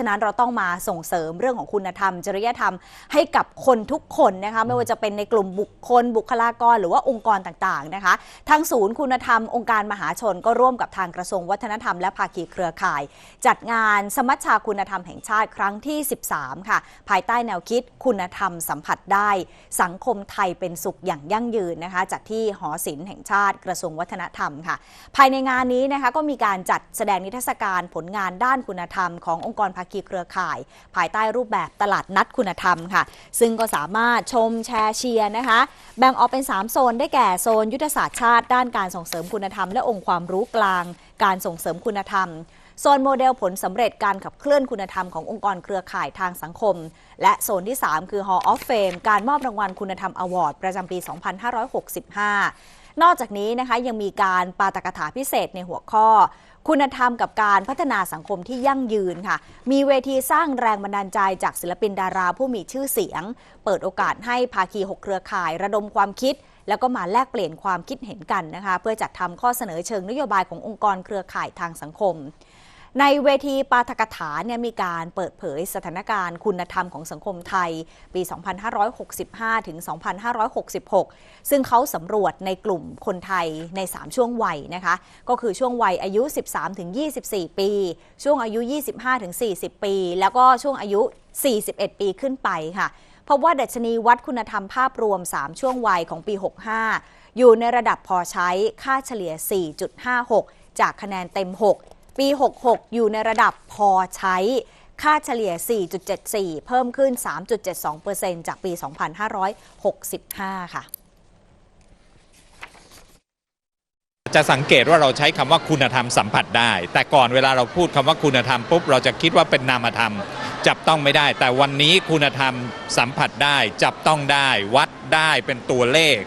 ฉะนั้นเราต้องมาส่งเสริมเรื่องของคุณธรรม จริยธรรมให้กับคนทุกคนนะคะไม่ว่าจะเป็นในกลุ่มบุคคล บุคลากร หรือว่าองค์กรต่างๆนะคะ ทางศูนย์คุณธรรมองค์การมหาชนก็ร่วมกับทางกระทรวงวัฒนธรรมและภาคีเครือข่าย จัดงานสมัชชาคุณธรรมแห่งชาติครั้งที่ 13 ค่ะ ภายใต้แนวคิดคุณธรรมสัมผัสได้ สังคมไทยเป็นสุขอย่างยั่งยืนนะคะจัดที่หอศิลป์แห่งชาติกระทรวงวัฒนธรรมค่ะ ภายในงานนี้นะคะก็มีการจัดแสดงนิทรรศการผลงานด้านคุณธรรมขององค์กรภาคีเครือข่าย ภายใต้รูปแบบตลาดนัดคุณธรรมค่ะ ซึ่งก็สามารถชมแชร์เชียร์นะคะ แบ่งออกเป็น 3 โซนได้แก่โซนยุทธศาสตร์ชาติ ด้านการส่งเสริมคุณธรรม และองค์ความรู้กลาง การส่งเสริมคุณธรรมโซนโมเดลผลสำเร็จการขับเคลื่อนคุณธรรมขององค์กรเครือข่ายทางสังคม และโซนที่ 3 คือ Hall of Fame การมอบรางวัลคุณธรรมอวอร์ดประจำปี 2565 นอกจากนี้นะคะยังมีการปาตกถาพิเศษในหัวข้อ คุณธรรมกับการพัฒนาสังคมที่ยั่งยืนค่ะ มีเวทีสร้างแรงบันดาลใจจากศิลปินดาราผู้มีชื่อเสียง เปิดโอกาสให้ภาคีหกเครือข่ายระดมความคิดแล้วก็มาแลกเปลี่ยนความคิดเห็นกันนะคะ เพื่อจัดทำข้อเสนอเชิงนโยบายขององค์กรเครือข่ายทางสังคม ในเวทีปาฐกถาเนี่ยมีการเปิดเผยสถานการณ์คุณธรรมของสังคมไทย ปี 2565 ถึง 2566 ซึ่งเขาสำรวจในกลุ่มคนไทยใน 3 ช่วงวัยนะคะ ก็คือช่วงวัยอายุ 13 ถึง 24 ปี ช่วงอายุ 25 ถึง 40 ปี แล้วก็ช่วงอายุ 41 ปีขึ้นไปค่ะพบว่าดัชนีวัดคุณธรรมภาพรวม 3 ช่วงวัยของปี 65 อยู่ในระดับพอใช้ค่าเฉลี่ย 4.56 จากคะแนนเต็ม 6 ปี 66 อยู่ในระดับพอใช้ ค่าเฉลี่ย 4.74 เพิ่มขึ้น 3.72%จากปี 2565 ค่ะจะสังเกตว่าเราใช้คำว่าคุณธรรมสัมผัสได้ แต่ก่อนเวลาเราพูดคำว่าคุณธรรมปุ๊บเราจะคิดว่าเป็นนามธรรม จับต้องไม่ได้ แต่วันนี้คุณธรรมสัมผัสได้ จับต้องได้ วัดได้เป็นตัวเลข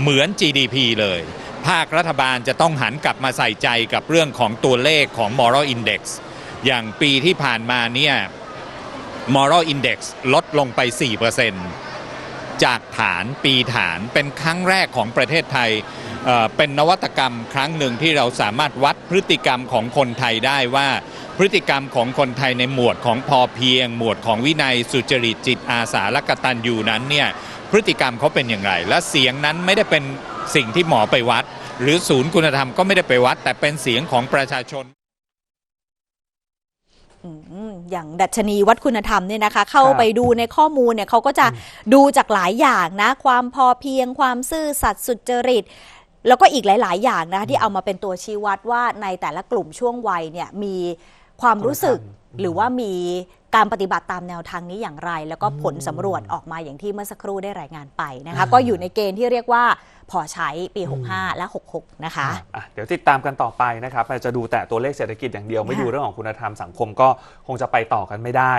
เหมือน GDP เลย ภาครัฐบาลจะต้องหันกลับมาใส่ใจกับเรื่องของตัวเลขของ moral index อย่างปีที่ผ่านมาเนี่ย moral index ลดลงไป 4%จากฐานปีฐานเป็นครั้งแรกของประเทศไทยเป็นนวัตกรรมครั้งหนึ่งที่เราสามารถวัดพฤติกรรมของคนไทยได้ว่า พฤติกรรมของคนไทยในหมวดของพอเพียง หมวดของวินัยสุจริตจิตอาสาและกตัญญูนั้นเนี่ยพฤติกรรมเขาเป็นอย่างไร และเสียงนั้นไม่ได้เป็น สิ่งที่หมอไปวัด หรือศูนย์คุณธรรมก็ไม่ได้ไปวัด แต่เป็นเสียงของประชาชนอืมอย่างดัชนีวัดคุณธรรมเนี่ยนะคะ เข้าครับไปดูในข้อมูลเนี่ยเขาก็จะดูจากหลายอย่างนะ ความพอเพียงความซื่อสัตย์สุจริต แล้วก็อีกหลาย ๆ อย่างนะคะที่เอามาเป็นตัวชี้วัดว่าในแต่ละกลุ่มช่วงวัยเนี่ยมีความรู้สึกคุณธรรมหรือว่ามี การปฏิบัติตามแนวทางนี้อย่างไร แล้วก็ผลอืมสำรวจออกมาอย่างที่เมื่อสักครู่ได้รายงานไปนะคะอ่าก็อยู่ในเกณฑ์ที่เรียกว่าพอใช้ปี 65 และ 66 นะคะ อะเดี๋ยวติดตามกันต่อไปนะครับจะดูแต่ตัวเลขเศรษฐกิจอย่างเดียวไม่ค่ะดูเรื่องของคุณธรรมสังคมก็คงจะไปต่อกันไม่ได้